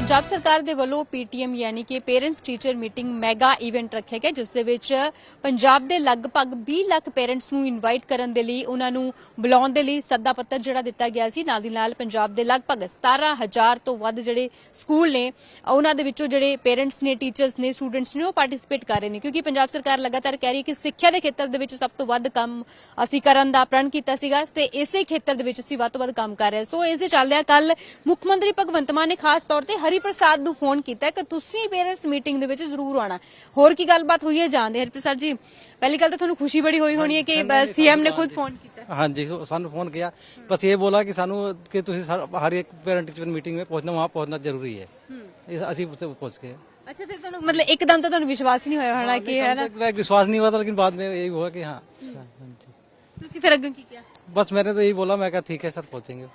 ਪੰਜਾਬ ਸਰਕਾਰ ਦੇ ਵੱਲੋਂ ਪੀਟੀਐਮ ਯਾਨੀ ਕਿ parents teacher meeting mega event ਰੱਖਿਆ ਗਿਆ ਜਿਸ ਦੇ ਵਿੱਚ ਪੰਜਾਬ ਦੇ ਲਗਭਗ 20 ਲੱਖ ਪੇਰੈਂਟਸ ਨੂੰ ਇਨਵਾਈਟ ਕਰਨ ਦੇ ਲਈ, ਉਹਨਾਂ ਨੂੰ ਬੁਲਾਉਣ ਦੇ ਲਈ ਸੱਦਾ ਪੱਤਰ ਜਿਹੜਾ ਦਿੱਤਾ ਗਿਆ ਸੀ। ਨਾਲ ਦੀ ਨਾਲ ਪੰਜਾਬ ਦੇ ਲਗਭਗ 17000 ਤੋਂ ਵੱਧ ਜਿਹੜੇ ਸਕੂਲ ਨੇ, ਉਹਨਾਂ ਦੇ ਵਿੱਚੋਂ ਜਿਹੜੇ ਪੇਰੈਂਟਸ ਨੇ, ਟੀਚਰਸ ਨੇ, ਸਟੂਡੈਂਟਸ ਨੇ ਉਹ ਪਾਰਟਿਸਿਪੇਟ ਕਰ ਰਹੇ ਨੇ। ਕਿਉਂਕਿ ਪੰਜਾਬ ਸਰਕਾਰ ਲਗਾਤਾਰ ਕਹਿ ਰਹੀ ਹੈ ਕਿ ਸਿੱਖਿਆ ਦੇ ਖੇਤਰ ਦੇ ਵਿੱਚ ਸਭ ਤੋਂ ਵੱਧ ਕੰਮ ਅਸੀਂ ਕਰਨ ਦਾ ਪ੍ਰਣ ਕੀਤਾ ਸੀਗਾ ਤੇ ਇਸੇ ਖੇਤਰ ਦੇ ਵਿੱਚ ਅਸੀਂ ਵੱਧ ਤੋਂ ਵੱਧ ਕੰਮ ਕਰ ਰਹੇ ਸੋ ਇਸ ਦੇ ਚੱਲਦਿਆਂ ਕੱਲ ਮੁੱਖ ਮੰਤਰੀ ਭਗਵੰਤ ਮਾਨ ਨੇ ਖਾਸ ਤੌਰ ਤੇ ਹਰੀ ਪ੍ਰਸਾਦ ਨੂੰ ਫੋਨ ਕੀਤਾ ਕਿ ਤੁਸੀਂ ਪੇਰੈਂਟਸ ਮੀਟਿੰਗ ਦੇ ਵਿੱਚ ਜ਼ਰੂਰ ਆਉਣਾ ਹੋਰ ਕੀ ਗੱਲਬਾਤ ਹੋਈ ਹੈ ਜਾਣਦੇ ਹਰੀ ਪ੍ਰਸਾਦ ਜੀ ਪਹਿਲੀ ਗੱਲ ਤਾਂ ਤੁਹਾਨੂੰ ਖੁਸ਼ੀ ਬੜੀ ਹੋਈ ਹੋਣੀ ਹੈ ਕਿ ਸੀਐਮ ਨੇ ਖੁਦ ਫੋਨ ਕੀਤਾ ਹਾਂਜੀ ਉਹ ਸਾਨੂੰ ਫੋਨ किया बस ये बोला कि सानू कि तुसी सर- हर एक पेरेंट टीचर मीटिंग में पहुंचना वहाँ पहुंचना जरूरी है इस- ਅਸੀਂ ਉੱਥੇ पहुंच गए ਅੱਛਾ ਫਿਰ ਤੁਹਾਨੂੰ ਮਤਲਬ ਇੱਕਦਮ ਤਾਂ ਤੁਹਾਨੂੰ ਵਿਸ਼ਵਾਸ ਹੀ ਨਹੀਂ ਹੋਇਆ ਹੋਣਾ ਕਿ ਹੈ ਨਾ मैं विश्वास नहीं हुआ था लेकिन बाद में यही हुआ कि हाँ अच्छा, हाँ जी। ਤੁਸੀਂ ਫਿਰ ਅੱਗੇ ਕੀ ਕੀਤਾ बस मैंने तो यही बोला मैं कहा ठीक है सर पहुंचेंगे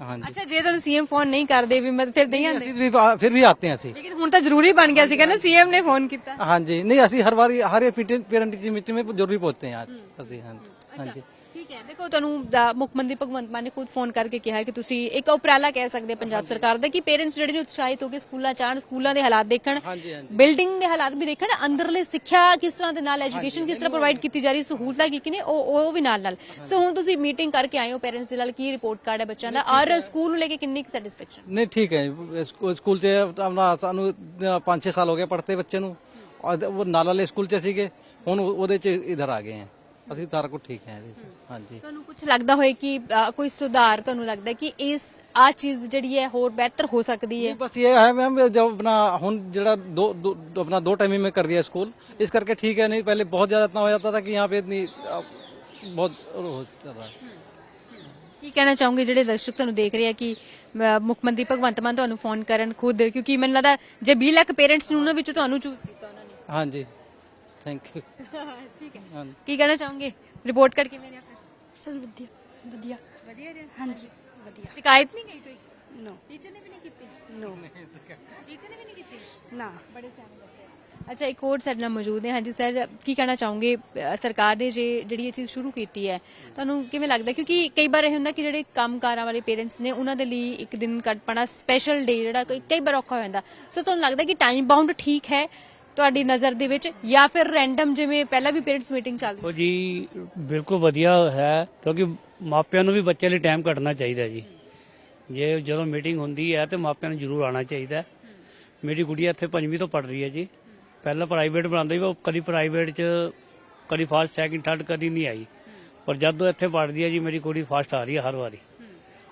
हाँ जी ਅੱਛਾ ਜੇ ਤੁਹਾਨੂੰ ਸੀਐਮ ਫੋਨ ਨਹੀਂ ਕਰਦੇ ਵੀ ਮੈਂ ਫਿਰ ਨਹੀਂ ਆਉਂਦੇ ਅਸੀਂ ਵੀ ਫਿਰ ਵੀ ਆਤੇ ਹਾਂ ਅਸੀਂ ਲੇਕਿਨ ਹੁਣ ਤਾਂ ਜ਼ਰੂਰੀ ਬਣ ਗਿਆ ਸੀਗਾ ਨਾ ਸੀਐਮ ਨੇ ਫੋਨ ਕੀਤਾ ਹਾਂਜੀ ਨਹੀਂ ਅਸੀਂ ਹਰ ਵਾਰੀ ਹਰ ਪੇਰੈਂਟ ਟੀਚਰ ਮੀਟਿੰਗ में जरूरी पहुंचते हैं आज ਅਸੀਂ ਹਾਂਜੀ ਹਾਂਜੀ ਠੀਕ ਹੈ ਦੇਖੋ ਤੁਹਾਨੂੰ ਦਾ- ਮੁੱਖ ਮੰਤਰੀ ਭਗਵੰਤ ਮਾਨ ਨੇ ਖੁਦ ਫੋਨ ਕਰਕੇ ਕਿਹਾ ਕਿ ਤੁਸੀਂ ਇੱਕ ਉਪਰਾਲਾ ਕਹਿ ਸਕਦੇ ਹੋ ਪੰਜਾਬ ਸਰਕਾਰ ਦਾ ਕਿ ਪੇਰੈਂਟਸ ਜਿਹੜੇ ਨੇ ਉਤਸ਼ਾਹਿਤ ਹੋ ਕੇ ਸਕੂਲਾਂ ਚ ਆਉਣ ਸਕੂਲਾਂ ਦੇ ਹਾਲਾਤ ਦੇਖਣ ਹਾਂਜੀ, ਹਾਂਜੀ। ਬਿਲਡਿੰਗ ਦੇ ਹਾਲਾਤ ਵੀ ਦੇਖਣ ਅੰਦਰਲੇ ਸਿੱਖਿਆ ਕਿਸ ਤਰ੍ਹਾਂ ਦੇ ਨਾਲ ਐਜੂਕੇਸ਼ਨ ਕਿਸ ਤਰ੍ਹਾਂ ਪ੍ਰੋਵਾਈਡ ਕੀਤੀ ਜਾ ਰਹੀ ਸਹੂਲਤਾਂ ਕੀ ਕੀ ਨੇ ਉਹ ਉਹ ਵੀ ਨਾਲ ਨਾਲ ਸੋ ਹੁਣ ਤੁਸੀਂ ਮੀਟਿੰਗ ਕਰਕੇ ਆਏ ਹੋ ਪੇਰੈਂਟਸ ਦੇ ਨਾਲ ਕੀ ਰਿਪੋਰਟ ਕਾਰਡ ਹੈ ਬੱਚਿਆਂ ਦਾ? ਔਰ ਸਕੂਲ ਨੂੰ ਲੈ ਕੇ ਕਿੰਨੀ ਸੈਟੀਸਫੈਕਸ਼ਨ ਨਹੀਂ ਠੀਕ ਹੈ। ਸਕੂ- ਸਕੂਲ 'ਚ ਆਪਣਾ ਸਾਨੂੰ 5-6 ਸਾਲ ਹੋ ਗਏ ਪੜ੍ਹਦੇ ਬੱਚੇ ਨੂੰ। ਔਰ ਉਹ ਨਾਲ ਵਾਲੇ ਸਕੂਲ 'ਚ ਸੀਗੇ ਹੁਣ ਉਹ- ਉਹਦੇ 'ਚ ਇਧਰ ਆ ਗਏ ਹਾਂ ਅਸੀਂ ਸਾਰਾ ਕੁਝ ਠੀਕ ਹੈ ਇਹਦੇ 'ਚ ਹਾਂਜੀ ਤੁਹਾਨੂੰ ਕੁਝ ਲੱਗਦਾ ਹੋਏ ਕਿ ਅ, ਕੋਈ ਸੁਧਾਰ ਤੁਹਾਨੂੰ ਲੱਗਦਾ ਹੈ ਕਿ ਇਸ ਆ ਚੀਜ਼ ਜਿਹੜੀ ਹੈ ਹੋਰ ਬਿਹਤਰ ਹੋ ਸਕਦੀ ਹੈ नहीं, बस ये है मैम जब अपना हुन जरा दो, दो अपना दो टाइमिंग में कर दिया स्कूल इस करके ठीक है नहीं पहले बहुत ज्यादा इतना हो जाता था कि यहाँ पे इतनी अ, बहुत हो जाता था ਕੀ ਕਹਿਣਾ ਚਾਹੋਗੇ ਜਿਹੜੇ ਦਰਸ਼ਕ ਤੁਹਾਨੂੰ ਦੇਖ ਰਹੇ ਆ ਕਿ ਅ, ਮੁੱਖ ਮੰਤਰੀ ਭਗਵੰਤ ਮਾਨ ਤੁਹਾਨੂੰ ਫੋਨ ਕਰਨ ਖੁਦ ਕਿਉਂਕਿ ਮੈਨੂੰ ਲੱਗਦਾ ਜੇ 20 ਲੱਖ ਪੇਰੈਂਟਸ ਨੂੰ ਉਹਨਾਂ ਵਿੱਚੋਂ ਤੁਹਾਨੂੰ ਚੂਜ਼ ਕੀਤਾ ਉਹਨਾਂ ਨੇ हाँ जी ਥੈਂਕ ਯੂ ਠੀਕ ਹੈ ਕੀ ਕਹਿਣਾ ਚਾਹੋਗੇ ਰਿਪੋਰਟ ਕਾਰਡ ਕਿਵੇਂ ਰਿਹਾ ਸਰ ਵਧੀਆ ਵਧੀਆ ਵਧੀਆ ਰਿਹਾ ਹਾਂਜੀ ਵਧੀਆ ਸ਼ਿਕਾਇਤ ਨਹੀਂ ਗਈ ਕੋਈ ਨੋ ਟੀਚਰ ਨੇ ਵੀ ਨਹੀਂ ਕੀਤੀ ਨੋ ਟੀਚਰ ਨੇ ਵੀ ਨਹੀਂ ਕੀਤੀ ਨਾ ਬੜੇ ਸਿਆਣੇ ਬੱਚੇ ਆ। ਅੱਛਾ ਇੱਕ ਹੋਰ ਸਾਡੇ ਨਾਲ ਮੌਜੂਦ ਨੇ ਹਾਂਜੀ ਸਰ ਕੀ ਕਹਿਣਾ ਚਾਹੋਗੇ ਅ, ਸਰਕਾਰ ਨੇ ਜੇ ਜਿਹੜੀ ਇਹ ਚੀਜ਼ ਸ਼ੁਰੂ ਕੀਤੀ ਹੈ ਤੁਹਾਨੂੰ ਕਿਵੇਂ ਲੱਗਦਾ ਕਿਉਂਕਿ ਕਈ ਵਾਰ ਇਹ ਹੁੰਦਾ ਕਿ ਜਿਹੜੇ ਕੰਮਕਾਰਾਂ ਵਾਲੇ ਪੇਰੈਂਟਸ ਨੇ ਉਹਨਾਂ ਦੇ ਲਈ ਇੱਕ ਦਿਨ ਕੱਢ ਪਾਣਾ ਸਪੈਸ਼ਲ ਡੇ ਜਿਹੜਾ ਕੋਈ- ਕਈ ਵਾਰ ਔਖਾ ਹੋ ਜਾਂਦਾ ਸੋ ਤੁਹਾਨੂੰ ਲੱਗਦਾ ਕਿ ਟਾਈਮ ਤੁਹਾਡੀ ਨਜ਼ਰ ਦੇ ਵਿੱਚ ਜਾਂ ਫਿਰ ਰੈਂਡਮ ਜਿਵੇਂ ਪਹਿਲਾਂ ਵੀ ਪੇਰੈਂਟਸ ਮੀਟਿੰਗ ਚੱਲਦੀ ਉਹ ਜੀ, ਬਿਲਕੁਲ ਵਧੀਆ ਹੈ, ਕਿਉਂਕਿ ਮਾਪਿਆਂ ਨੂੰ ਵੀ ਬੱਚੇ ਲਈ ਟਾਈਮ ਕੱਢਣਾ ਚਾਹੀਦਾ ਜੀ। ਜੇ ਜਦੋਂ ਮੀਟਿੰਗ ਹੁੰਦੀ ਹੈ ਤੇ ਮਾਪਿਆਂ ਨੂੰ ਜ਼ਰੂਰ ਆਉਣਾ ਚਾਹੀਦਾ। ਮੇਰੀ ਗੁੜੀਆ ਇੱਥੇ ਪੰਜਵੀਂ ਤੋਂ ਪੜ੍ਹ ਰਹੀ ਹੈ ਜੀ। ਪਹਿਲਾਂ ਪ੍ਰਾਈਵੇਟ ਬਣਾਉਂਦੇ ਸੀ, ਉਹ ਕਦੀ ਪ੍ਰਾਈਵੇਟ 'ਚ, ਕਦੀ ਫਸਟ ਸੈਕਿੰਡ ਥਰਡ ਕਦੀ ਨਹੀਂ ਆਈ। ਪਰ ਜਦੋਂ ਇੱਥੇ ਪੜ੍ਹਦੀ ਹੈ ਜੀ, ਮੇਰੀ ਕੁੜੀ ਫਸਟ ਆ ਰਹੀ ਹੈ ਹਰ ਵਾਰੀ।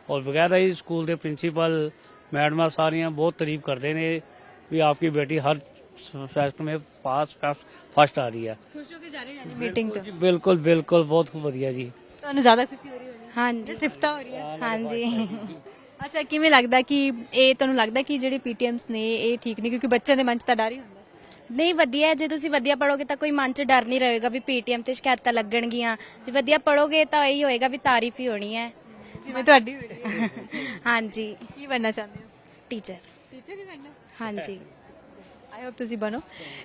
ਔਰ ਵਗੈਰਾ ਹੀ ਸਕੂਲ ਦੇ ਪ੍ਰਿੰਸੀਪਲ ਮੈਡਮਾਂ ਸਾਰੀਆਂ ਬਹੁਤ ਤਾਰੀਫ ਕਰਦੇ ਨੇ ਵੀ ਆਪਕੀ ਬੇਟੀ ਹਰ फेस्ट में पास फर्स्ट आ रही है ਖੁਸ਼ ਹੋ ਕੇ ਜਾ ਰਹੇ ਹਾਂ ਮੀਟਿੰਗ ਤੋਂ ਜੀ ਬਿਲਕੁਲ ਬਿਲਕੁਲ ਬਹੁਤ ਵਧੀਆ ਜੀ ਤੁਹਾਨੂੰ ਜ਼ਿਆਦਾ ਖੁਸ਼ੀ ਹੋ ਰਹੀ ਹੋਣੀ ਹਾਂਜੀ ਸਿਫਤਾਂ ਹੋ ਰਹੀਆਂ ਹਾਂਜੀ ਅੱਛਾ ਕਿਵੇਂ ਲੱਗਦਾ ਕਿ ਇਹ ਤੁਹਾਨੂੰ ਲੱਗਦਾ ਕਿ ਜਿਹੜੇ ਪੀਟੀਐਮਸ ਨੇ ਇਹ ਠੀਕ ਨਹੀਂ ਕਿਉਂਕਿ ਬੱਚਿਆਂ ਦੇ ਮਨ 'ਚ ਤਾਂ ਡਰ ਹੀ ਹੁੰਦਾ ਨਹੀਂ ਵਧੀਆ ਹੈ, ਜੇ ਤੁਸੀਂ ਵਧੀਆ ਪੜੋਗੇ ਤਾਂ ਕੋਈ ਮਨ 'ਚ ਡਰ ਨਹੀਂ ਰਹੇਗਾ ਵੀ ਪੀਟੀਐਮ ਤੇ ਸ਼ਿਕਾਇਤਾਂ ਲੱਗਣਗੀਆਂ ਜੇ ਵਧੀਆ ਪੜੋਗੇ ਤਾਂ ਇਹੀ ਹੋਏਗਾ ਵੀ ਤਾਰੀਫ ਹੀ ਹੋਣੀ ਹੈ ਜਿਵੇਂ ਤੁਹਾਡੀ ਹੋਈ ਹੈ। ਹਾਂਜੀ ਕੀ ਬਣਨਾ ਚਾਹੁੰਦੇ ਹੋ ਟੀਚਰ ਟੀਚਰ ਹੀ ਬਣਨਾ ਹਾਂਜੀ ਆਈ ਹੋਪ ਤੁਸੀਂ ਬਣੋ।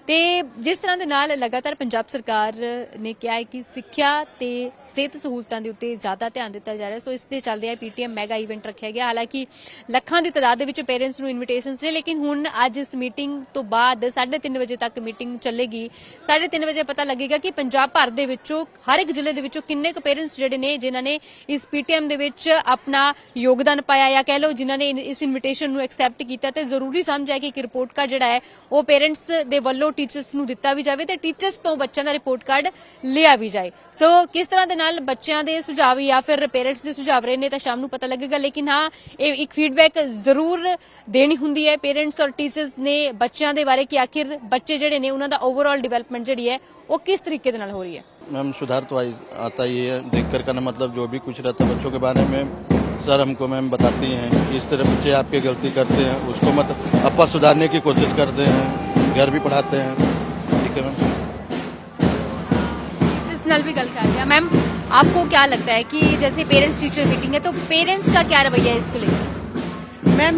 ਤੇ ਜਿਸ ਤਰ੍ਹਾਂ ਦੇ ਨਾਲ ਲਗਾਤਾਰ ਪੰਜਾਬ ਸਰਕਾਰ ਨੇ ਕਿਹਾ ਹੈ ਕਿ ਸਿੱਖਿਆ ਤੇ ਸਿਹਤ ਸਹੂਲਤਾਂ ਦੇ ਉੱਤੇ ਜ਼ਿਆਦਾ ਧਿਆਨ ਦਿੱਤਾ ਜਾ ਰਿਹਾ ਸੋ ਇਸ ਦੇ ਚੱਲਦੇ ਆ ਪੀਟੀਐਮ ਮੈਗਾ ਇਵੈਂਟ ਰੱਖਿਆ ਗਿਆ। ਹਾਲਾਂਕਿ ਲੱਖਾਂ ਦੀ ਤਾਦਾਦ ਦੇ ਵਿੱਚ ਪੇਰੈਂਟਸ ਨੂੰ ਇਨਵੀਟੇਸ਼ਨਸ ਨੇ, ਲੇਕਿਨ ਹੁਣ ਅੱਜ ਇਸ ਮੀਟਿੰਗ ਤੋਂ ਬਾਅਦ 3:30 ਵਜੇ ਤੱਕ ਮੀਟਿੰਗ ਚੱਲੇਗੀ। 3:30 ਵਜੇ ਪਤਾ ਲੱਗੇਗਾ ਕਿ ਪੰਜਾਬ ਭਰ ਦੇ ਵਿੱਚੋਂ, ਹਰ ਇੱਕ ਜ਼ਿਲ੍ਹੇ ਦੇ ਵਿੱਚੋਂ ਕਿੰਨੇ ਕੁ ਪੇਰੈਂਟਸ ਜਿਹੜੇ ਨੇ, ਜਿਨ੍ਹਾਂ ਨੇ ਇਸ ਪੀਟੀਐਮ ਦੇ ਵਿੱਚ ਆਪਣਾ ਯੋਗਦਾਨ ਪਾਇਆ ਜਾਂ ਕਹਿ ਲਓ, ਜਿਨ੍ਹਾਂ ਨੇ ਇਸ ਇਨਵੀਟੇਸ਼ਨ ਨੂੰ ਐਕਸੈਪਟ ਕੀਤਾ। ਤੇ ਜ਼ਰੂਰੀ ਸਮਝਿਆ ਕਿ ਇੱਕ ਰਿਪੋਰਟ ਕਾਰਡ ਜਿਹੜਾ ਹੈ, ਉਹ ਪੇਰੈਂਟਸ ਦੇ ਵੱਲੋਂ ਟੀਚਰਸ ਨੂੰ ਦਿੱਤਾ ਵੀ ਜਾਵੇ ਤੇ ਟੀਚਰਸ ਤੋਂ ਬੱਚਿਆਂ ਦਾ ਰਿਪੋਰਟ ਕਾਰਡ ਲਿਆ ਵੀ ਜਾਏ ਸੋ ਕਿਸ ਤਰ੍ਹਾਂ ਦੇ ਨਾਲ ਬੱਚਿਆਂ ਦੇ ਸੁਝਾਅ ਜਾਂ ਫਿਰ ਪੇਰੈਂਟਸ ਦੇ ਸੁਝਾਅ ਰਹੇ ਨੇ ਤਾਂ ਸ਼ਾਮ ਨੂੰ ਪਤਾ ਲੱਗੇਗਾ ਲੇਕਿਨ ਹਾਂ ਇਹ ਇੱਕ ਫੀਡਬੈਕ ਜ਼ਰੂਰ ਦੇਣੀ ਹੁੰਦੀ ਹੈ ਪੇਰੈਂਟਸ ਔਰ ਟੀਚਰਸ ਨੇ ਬੱਚਿਆਂ ਦੇ ਬਾਰੇ ਕਿ ਆਖਿਰ ਬੱਚੇ ਜਿਹੜੇ ਨੇ ਉਹਨਾਂ ਦਾ ਓਵਰਆਲ ਡਿਵੈਲਪਮੈਂਟ ਜਿਹੜੀ ਹੈ ਉਹ ਕਿਸ ਤਰੀਕੇ ਦੇ ਨਾਲ ਹੋ ਰਹੀ ਹੈ मैम सुधार तो आई आता ही है देख कर का ना मतलब जो भी कुछ रहता है बच्चों के बारे में सर हमको मैम बताती हैं कि इस तरह बच्चे आपके गलती करते हैं उसको मत अपा सुधारने की कोशिश करते हैं घर भी पढ़ाते हैं ठीक है मैम जिस नल भी गल कर दिया मैम आपको क्या लगता है कि जैसे पेरेंट्स टीचर मीटिंग है तो पेरेंट्स का क्या रवैया है इसको लेकर ਮੈਮ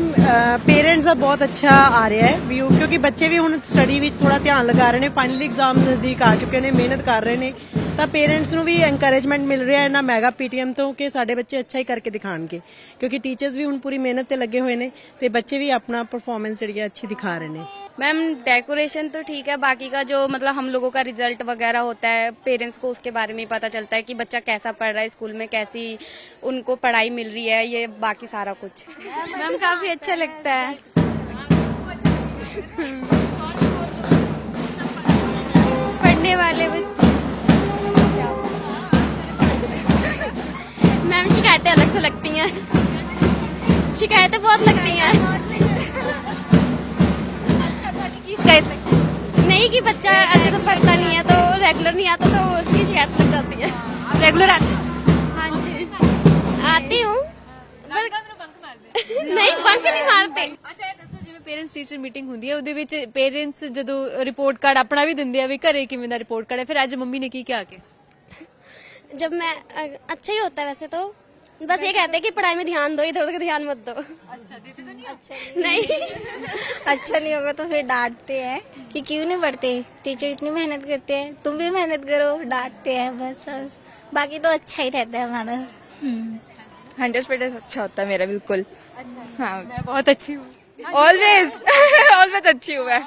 ਪੇਰੈਂਟਸ ਦਾ ਬਹੁਤ ਅੱਛਾ ਆ ਰਿਹਾ ਹੈ ਵੀ ਕਿਉਂਕਿ ਬੱਚੇ ਵੀ ਹੁਣ ਸਟੱਡੀ ਵਿੱਚ ਥੋੜਾ ਧਿਆਨ ਲਗਾ ਰਹੇ ਨੇ ਫਾਈਨਲ ਐਗਜ਼ਾਮ ਨਜ਼ਦੀਕ ਆ ਚੁੱਕੇ ਨੇ ਮਿਹਨਤ ਕਰ ਰਹੇ ਨੇ ਤਾਂ ਪੇਰੈਂਟਸ ਨੂੰ ਵੀ ਐਨਕਰੇਜਮੈਂਟ ਮਿਲ ਰਿਹਾ ਹੈ ਨਾ ਮੈਗਾ ਪੀਟੀਐਮ ਤੋਂ ਕਿ ਸਾਡੇ ਬੱਚੇ ਅੱਛਾ ਹੀ ਕਰਕੇ ਦਿਖਾਣਗੇ ਕਿਉਂਕਿ ਟੀਚਰਸ ਵੀ ਹੁਣ ਪੂਰੀ ਮਿਹਨਤ ਤੇ ਲੱਗੇ ਹੋਏ ਨੇ ਤੇ ਬੱਚੇ ਵੀ ਆਪਣਾ ਪਰਫਾਰਮੈਂਸ ਜਿਹੜੀ ਹੈ ਅੱਛੀ ਦਿਖਾ ਰਹੇ ਨੇ मैम डेकोरेशन तो ठीक है बाकी का जो मतलब हम लोगों का रिजल्ट वगैरह होता है पेरेंट्स को उसके बारे में ही पता चलता है कि बच्चा कैसा पढ़ रहा है स्कूल में कैसी उनको पढ़ाई मिल रही है ये बाकी सारा कुछ मैम काफी अच्छा लगता है पढ़ने वाले बच्चे अलग से लगती हैं शिकायतें बहुत लगती हैं की शिकायत लगती नहीं कि बच्चा अच्छे से पढ़ता नहीं है तो रेगुलर नहीं आता तो उसकी शिकायत लग जाती है आप रेगुलर आते हाँ जी आती हूँ पर- नहीं बंक नहीं मारते ਅੱਛਾ ਇਹ ਦੱਸੋ ਜਿਵੇਂ ਪੇਰੈਂਟਸ ਟੀਚਰ ਮੀਟਿੰਗ ਹੁੰਦੀ ਹੈ ਉਹਦੇ ਵਿੱਚ ਪੇਰੈਂਟਸ ਜਦੋਂ ਰਿਪੋਰਟ ਕਾਰਡ ਆਪਣਾ ਵੀ ਦਿੰਦੇ ਆ ਵੀ ਘਰੇ ਕਿਵੇਂ ਦਾ ਰਿਪੋਰਟ ਕਾਰਡ ਹੈ ਫਿਰ ਅੱਜ ਮੰਮੀ ਨੇ ਕੀ ਕਿਹਾ ਕਿ जब मैं अ, अच्छा ही होता है वैसे तो बस ये कहते हैं कि पढ़ाई में ध्यान दो इधर उधर ध्यान मत दो। अच्छा तो नहीं अच्छा नहीं। अच्छा नहीं होगा तो फिर डांटते हैं कि क्यों नहीं पढ़ते? टीचर इतनी मेहनत करते हैं तुम भी मेहनत करो डांटते हैं बस बाकी तो अच्छा ही रहता है हमारा। हम्म। हंड्रेड परसेंट अच्छा होता है मेरा बिल्कुल। अच्छा। हाँ। मैं बहुत अच्छी हूँ। ऑलवेज ऑलवेज अच्छी हूँ मैं।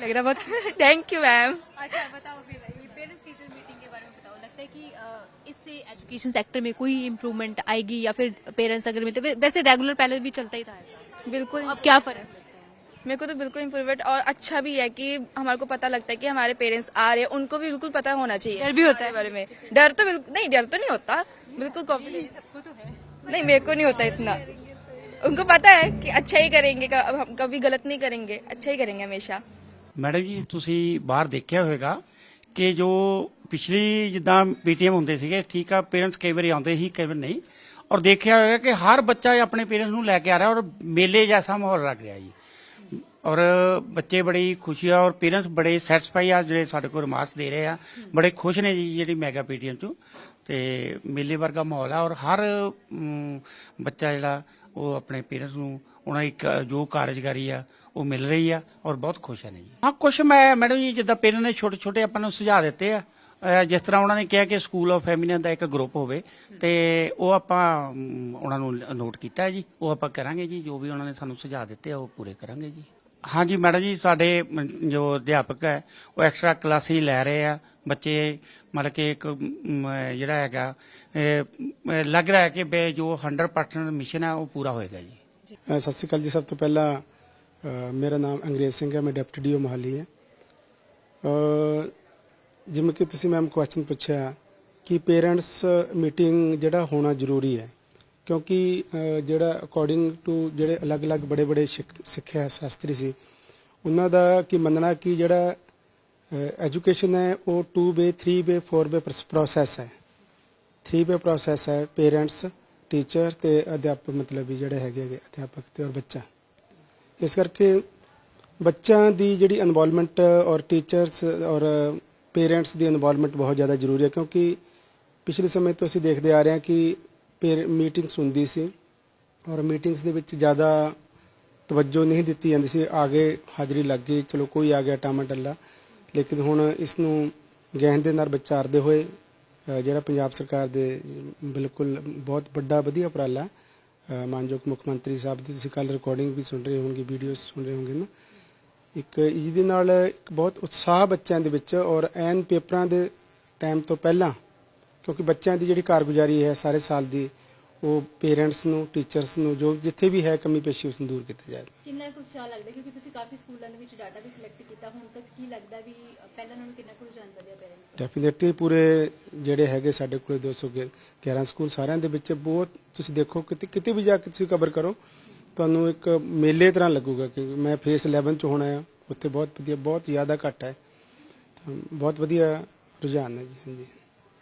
लग रहा बहुत। थैंक यू मैम अच्छा बताओ पेरेंट्स टीचर मीटिंग के बारे में लगता है कि अ, इससे एजुकेशन सेक्टर में कोई इम्प्रूवमेंट आएगी या फिर पेरेंट्स अगर मिलते वै- वैसे रेगुलर पहले भी चलता ही था ऐसा बिल्कुल अब क्या फर्क लगता है मेरे को तो बिल्कुल इम्प्रूवमेंट और अच्छा भी है कि हमारे को पता लगता है कि हमारे पेरेंट्स आ रहे हैं उनको भी बिल्कुल पता होना चाहिए डर भी होता है। हमारे बारे में डर तो बिल्कुल नहीं डर तो नहीं होता बिल्कुल कॉन्फिडेंस सबको तो है नहीं मेरे को नहीं होता इतना उनको पता है कि अच्छा ही करेंगे क- अब हम कभी गलत नहीं करेंगे अच्छा ही करेंगे हमेशा ਮੈਡਮ ਜੀ ਤੁਸੀਂ ਬਾਹਰ ਦੇਖਿਆ ਹੋਵੇਗਾ ਕਿ ਜੋ ਪਿਛਲੀ ਜਿੱਦਾਂ ਪੀਟੀਐਮ ਹੁੰਦੇ ਸੀਗੇ, ਠੀਕ ਆ ਪੇਰੈਂਟਸ ਕਈ ਵਾਰੀ ਆਉਂਦੇ ਸੀ, ਕਈ ਵਾਰ ਨਹੀਂ। ਔਰ ਦੇਖਿਆ ਹੋਇਆ ਕਿ ਹਰ ਬੱਚਾ ਆਪਣੇ ਪੇਰੈਂਟਸ ਨੂੰ ਲੈ ਕੇ ਆ ਰਿਹਾ ਔਰ ਮੇਲੇ ਜੈਸਾ ਮਾਹੌਲ ਲੱਗ ਰਿਹਾ ਜੀ। ਔਰ ਬੱਚੇ ਬੜੀ ਖੁਸ਼ੀ ਆ ਔਰ ਪੇਰੈਂਟਸ ਬੜੇ ਸੈਟੀਸਫਾਈ ਆ, ਜਿਹੜੇ ਸਾਡੇ ਕੋਲ ਰਮਾਸ ਦੇ ਰਹੇ ਆ। ਬੜੇ ਖੁਸ਼ ਨੇ ਜੀ ਜਿਹੜੀ ਮੈਗਾ ਪੀਟੀਐਮ 'ਚੋਂ। ਤੇ ਮੇਲੇ ਵਰਗਾ ਮਾਹੌਲ ਆ ਔਰ ਹਰ ਬੱਚਾ ਜਿਹੜਾ ਉਹ ਆਪਣੇ ਪੇਰੈਂਟਸ ਨੂੰ, ਉਹਨਾਂ ਇੱਕ ਜੋ ਕਾਰਜਕਾਰੀ ਆ, ਉਹ ਮਿਲ ਰਹੀ ਆ ਔਰ ਬਹੁਤ ਖੁਸ਼ ਹਨ ਜੀ। ਹਾਂ ਕੁਝ ਮੈਂ, ਮੈਡਮ ਜੀ ਜਿੱਦਾਂ ਪੇਰੈਂਟਸ ਨੇ ਛੋਟੇ ਛੋਟੇ ਆਪਾਂ ਨੂੰ ਸੁਝਾਅ ਦਿੱਤੇ ਆ। ਜਿਸ ਤਰ੍ਹਾਂ ਉਹਨਾਂ ਨੇ ਕਿਹਾ ਕਿ ਸਕੂਲ ਆਫ ਫੈਮਿਲੀਨ ਦਾ ਇੱਕ ਗਰੁੱਪ ਹੋਵੇ ਤੇ ਉਹ ਆਪਾਂ ਅਮ, ਉਹਨਾਂ ਨੂੰ ਨੋਟ ਕੀਤਾ ਹੈ ਜੀ। ਉਹ ਆਪਾਂ ਕਰਾਂਗੇ ਜੀ ਜੋ ਵੀ ਉਹਨਾਂ ਨੇ ਸਾਨੂੰ ਸੁਝਾਅ ਦਿੱਤੇ ਆ ਉਹ ਪੂਰੇ ਕਰਾਂਗੇ ਜੀ। ਹਾਂਜੀ ਮੈਡਮ ਜੀ ਸਾਡੇ ਮ, ਜੋ ਅਧਿਆਪਕ ਹੈ ਉਹ ਐਕਸਟਰਾ ਕਲਾਸ ਹੀ ਲੈ ਰਹੇ ਆ। ਬੱਚੇ ਮਤਲਬ ਕਿ ਇੱਕ ਮ, ਜਿਹੜਾ ਹੈਗਾ ਇਹ, ਮ, ਲੱਗ ਰਿਹਾ ਹੈ ਕਿ ਬੇ ਜੋ 100% ਮਿਸ਼ਨ ਹੈ ਉਹ ਪੂਰਾ ਹੋਏਗਾ ਜੀ। ਅ, ਸਤਿ ਸ਼੍ਰੀ ਅਕਾਲ ਜੀ ਸਭ ਤੋਂ ਪਹਿਲਾਂ ਅ, ਮੇਰਾ ਨਾਮ ਅੰਗਰੇਜ਼ ਸਿੰਘ ਹੈ ਮੈਂ ਡਿਪਟੀ ਡੀਓ ਮੋਹਾਲੀ ਹਾਂ। ਅ, ਜਿਵੇਂ ਕਿ ਤੁਸੀਂ ਮੈਮ ਕੁਐਸਚਨ ਪੁੱਛਿਆ ਕਿ ਪੇਰੈਂਟਸ ਮੀਟਿੰਗ ਜਿਹੜਾ ਹੋਣਾ ਜ਼ਰੂਰੀ ਹੈ, ਕਿਉਂਕਿ ਜਿਹੜਾ ਅਕੋਰਡਿੰਗ ਟੂ ਜਿਹੜੇ ਅਲੱਗ-ਅਲੱਗ, ਬੜੇ-ਬੜੇ ਸਿੱਖ- ਸਿੱਖਿਆ ਸ਼ਾਸਤਰੀ ਸੀ, ਉਹਨਾਂ ਦਾ ਕੀ ਮੰਨਣਾ ਕਿ ਜਿਹੜਾ ਐਜੂਕੇਸ਼ਨ ਹੈ, ਉਹ 2 ਵੇ 3 ਵੇ 4 ਵੇ ਪ੍ਰੋਸੈਸ ਹੈ। 3 ਵੇ ਪ੍ਰੋਸੈਸ ਹੈ ਪੇਰੈਂਟਸ ਟੀਚਰ ਤੇ ਅਧਿਆਪਕ, ਮਤਲਬ ਵੀ ਜਿਹੜੇ ਹੈਗੇ ਹੈਗੇ ਅਧਿਆਪਕ ਤੇ ਔਰ ਬੱਚਾ। ਇਸ ਕਰਕੇ ਬੱਚਿਆਂ ਦੀ ਜਿਹੜੀ ਇਨਵੋਲਵਮੈਂਟ ਔਰ ਟੀਚਰਸ ਔਰ ਪੇਰੈਂਟਸ ਦੀ ਇਨਵੋਲਵਮੈਂਟ ਬਹੁਤ ਜ਼ਿਆਦਾ ਜ਼ਰੂਰੀ ਹੈ ਕਿਉਂਕਿ ਪਿਛਲੇ ਸਮੇਂ ਤੋਂ ਅਸੀਂ ਦੇਖਦੇ ਆ ਰਹੇ ਹਾਂ ਕਿ ਮੀਟਿੰਗਸ ਹੁੰਦੀ ਸੀ ਔਰ ਮੀਟਿੰਗਸ ਦੇ ਵਿੱਚ ਜ਼ਿਆਦਾ ਤਵੱਜੋ ਨਹੀਂ ਦਿੱਤੀ ਜਾਂਦੀ ਸੀ, ਆਗੇ ਹਾਜ਼ਰੀ ਲੱਗ ਗਈ, ਚਲੋ ਕੋਈ ਆ ਗਿਆ ਟਾਮਾ ਟੱਲਾ। ਲੇਕਿਨ ਹੁਣ ਇਸ ਨੂੰ ਗਹਿਨ ਦੇ ਨਾਲ ਵਿਚਾਰਦੇ ਹੋਏ ਜਿਹੜਾ ਪੰਜਾਬ ਸਰਕਾਰ ਦੇ ਬਿਲਕੁਲ ਬਹੁਤ ਵੱਡਾ, ਵਧੀਆ ਉਪਰਾਲਾ ਮਾਨਯੋਗ ਮੁੱਖ ਮੰਤਰੀ ਸਾਹਿਬ ਦੀ, ਤੁਸੀਂ ਕੱਲ ਰਿਕਾਰਡਿੰਗ ਵੀ ਸੁਣ ਰਹੇ ਹੋਵੋਗੇ ਵੀਡੀਓਜ਼ ਸੁਣ ਰਹੇ ਹੋਵੋਗੇ ਨਾ ਇੱਕ ਇਹਦੇ ਨਾਲ ਇੱਕ ਬਹੁਤ ਉਤਸ਼ਾਹ ਬੱਚਿਆਂ ਦੇ ਵਿੱਚ ਔਰ ਐਨ ਪੇਪਰਾਂ ਦੇ ਟਾਈਮ ਤੋਂ ਪਹਿਲਾਂ ਕਿਉਂਕਿ ਬੱਚਿਆਂ ਦੀ ਜਿਹੜੀ ਕਾਰਗੁਜ਼ਾਰੀ ਹੈ ਸਾਰੇ ਸਾਲ ਦੀ ਉਹ ਪੇਰੈਂਟਸ ਨੂੰ ਟੀਚਰਸ ਨੂੰ ਜੋ ਜਿੱਥੇ ਵੀ ਹੈ ਕਮੀ ਪੇਸ਼ੀ ਉਸ ਨੂੰ ਦੂਰ ਕੀਤਾ ਜਾਏ। ਕਿੰਨਾ ਕੁ ਉਤਸ਼ਾਹ ਲੱਗਦਾ? ਕਿਉਂਕਿ ਤੁਸੀਂ ਕਾਫੀ ਸਕੂਲਾਂ ਦੇ ਵਿੱਚ ਡਾਟਾ ਵੀ ਕਲੈਕਟ ਕੀਤਾ ਹੁਣ ਤੱਕ ਕੀ ਲੱਗਦਾ ਵੀ ਅ, ਪਹਿਲਾਂ ਨਾਲੋਂ ਕਿੰਨਾ ਕੁ ਰੁਝਾਨ ਵਧਿਆ ਪੇਰੈਂਟਸ ਡੈਫੀਨਿਟਲੀ ਪੂਰੇ ਜਿਹੜੇ ਹੈਗੇ ਸਾਡੇ ਕੋਲੇ 211 ਸਕੂਲ ਸਾਰਿਆਂ ਦੇ ਵਿੱਚ ਬਹੁਤ ਤੁਸੀਂ ਦੇਖੋ ਕਿਤੇ ਕਿਤੇ ਵੀ ਜਾ ਕੇ ਤੁਸੀਂ ਕਵਰ ਕਰੋ ਤੁਹਾਨੂੰ ਇੱਕ ਮੇਲੇ ਤਰ੍ਹਾਂ ਲੱਗੂਗਾ ਕਿ ਮੈਂ ਫੇਸ 11 ਚ ਹੋਣਾ ਆ। ਉੱਥੇ ਬਹੁਤ ਵਧੀਆ, ਬਹੁਤ ਜ਼ਿਆਦਾ ਘੱਟ ਹੈ। ਤਾਂ ਬਹੁਤ ਵਧੀਆ ਰੁਝਾਨ ਹੈ ਜੀ, ਹਾਂਜੀ।